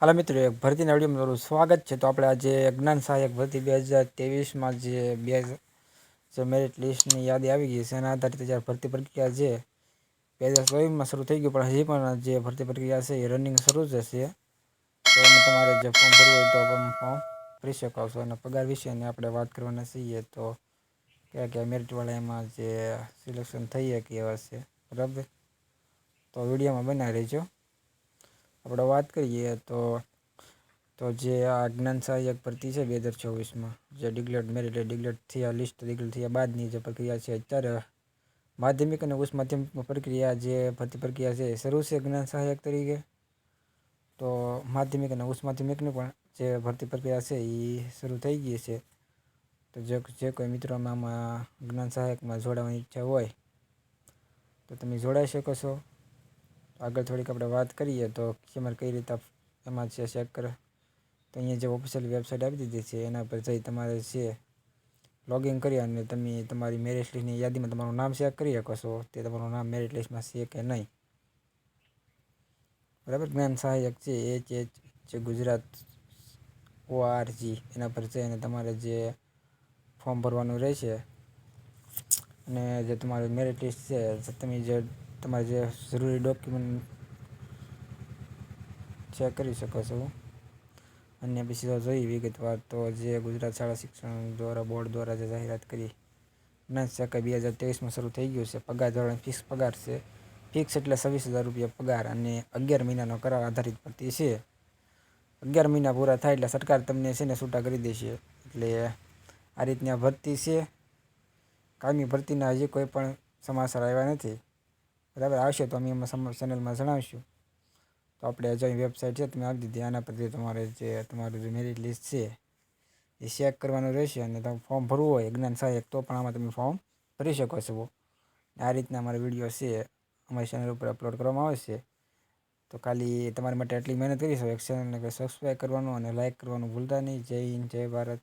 હાલો મિત્રો, એક ભરતીના વિડીયોમાં તમારું સ્વાગત છે. તો આપણે આજે જ્ઞાન સહાયક ભરતી બે હજાર ત્રેવીસમાં જે બે જે મેરિટ લિસ્ટની યાદી આવી ગઈ છે, એના આધારિત જ્યારે ભરતી પ્રક્રિયા છે. બે હજાર ચોવીસમાં શરૂ થઈ ગયું પણ હજી પણ જે ભરતી પ્રક્રિયા છે, એ રનિંગ શરૂ જ તો એમાં તમારે જે ફોર્મ ભરવું હોય તો ફોર્મ ભરી શકો છો અને પગાર વિશેની આપણે વાત કરવાના છીએ તો કયા કયા મેરિટવાળા એમાં જે સિલેક્શન થઈ શકે એવા છે. બરાબર? તો વિડીયોમાં બનાવી રહેજો. આપણે વાત કરીએ તો તો જે આ જ્ઞાન સહાયક ભરતી છે બે હજાર ચોવીસમાં જે ડિગ્લેડ મેરિટ ડિગ્લેડ થયા લિસ્ટ ડિગ્લેડ થયા બાદની જે પ્રક્રિયા છે અત્યારે માધ્યમિક અને ઉચ્ચ માધ્યમિક પ્રક્રિયા જે ભરતી પ્રક્રિયા છે એ શરૂ છે જ્ઞાન સહાયક તરીકે તો માધ્યમિક અને ઉચ્ચ માધ્યમિકની પણ જે ભરતી પ્રક્રિયા છે એ શરૂ થઈ ગઈ છે તો જે જે કોઈ મિત્રોમાં આમાં જ્ઞાન સહાયકમાં જોડાવાની ઈચ્છા હોય તો તમે જોડાઈ શકો છો. આગળ થોડીક આપણે વાત કરીએ તો કેમાં કઈ રીતે એમાં છે ચેક કરે. તો અહીંયા જે ઓફિશિયલ વેબસાઇટ આપી દીધી છે, એના પર જઈ તમારે છે લોગિન કરી અને તમે તમારી મેરિટ લિસ્ટની યાદીમાં તમારું નામ ચેક કરી શકો છો. તે તમારું નામ મેરિટ લિસ્ટમાં છે કે નહીં. બરાબર? જ્ઞાન સહાયક છે, એચ એચ, જે ગુજરાત ઓઆરજી એના પર જઈને તમારે જે ફોર્મ ભરવાનું રહેશે. અને જે તમારું મેરિટ લિસ્ટ છે તમે જે તમારે જે જરૂરી ડોક્યુમેન્ટ ચેક કરી શકો છો. અને પછી તો જોઈ વિગતવાર તો જે ગુજરાત શાળા શિક્ષણ દ્વારા બોર્ડ દ્વારા જે જાહેરાત કરી જ્ઞાન શકાય બે હજાર ત્રેવીસમાં શરૂ થઈ ગયું છે. પગાર ધોરણ ફિક્સ પગાર છે. ફિક્સ એટલે છવ્વીસ હજાર રૂપિયા પગાર અને અગિયાર મહિનાનો કરાર આધારિત ભરતી છે. અગિયાર મહિના પૂરા થાય એટલે સરકાર તમને છે ને છૂટા કરી દેશે. એટલે આ રીતની આ ભરતી છે. કાયમી ભરતીના હજી કોઈ પણ સમાચાર આવ્યા નથી. બરાબર? આવશે તો અમે એમાં ચેનલમાં જણાવીશું. તો આપણે જો વેબસાઇટ છે, તમે આપી દીધી. આના પરથી તમારે જે, તમારું જે મેરિટ લિસ્ટ છે, એ ચેક કરવાનું રહેશે અને તમે ફોર્મ ભરવું હોય જ્ઞાન સહાયક, તો પણ આમાં તમે ફોર્મ ભરી શકો છો. આ રીતના અમારા વીડિયો છે, અમારી ચેનલ ઉપર અપલોડ કરવામાં આવશે તો ખાલી તમારી માટે આટલી મહેનત કરીશું. એક ચેનલને સબસ્ક્રાઈબ કરવાનું અને લાઇક કરવાનું ભૂલતા નહીં. જય હિન્દ, જય ભારત.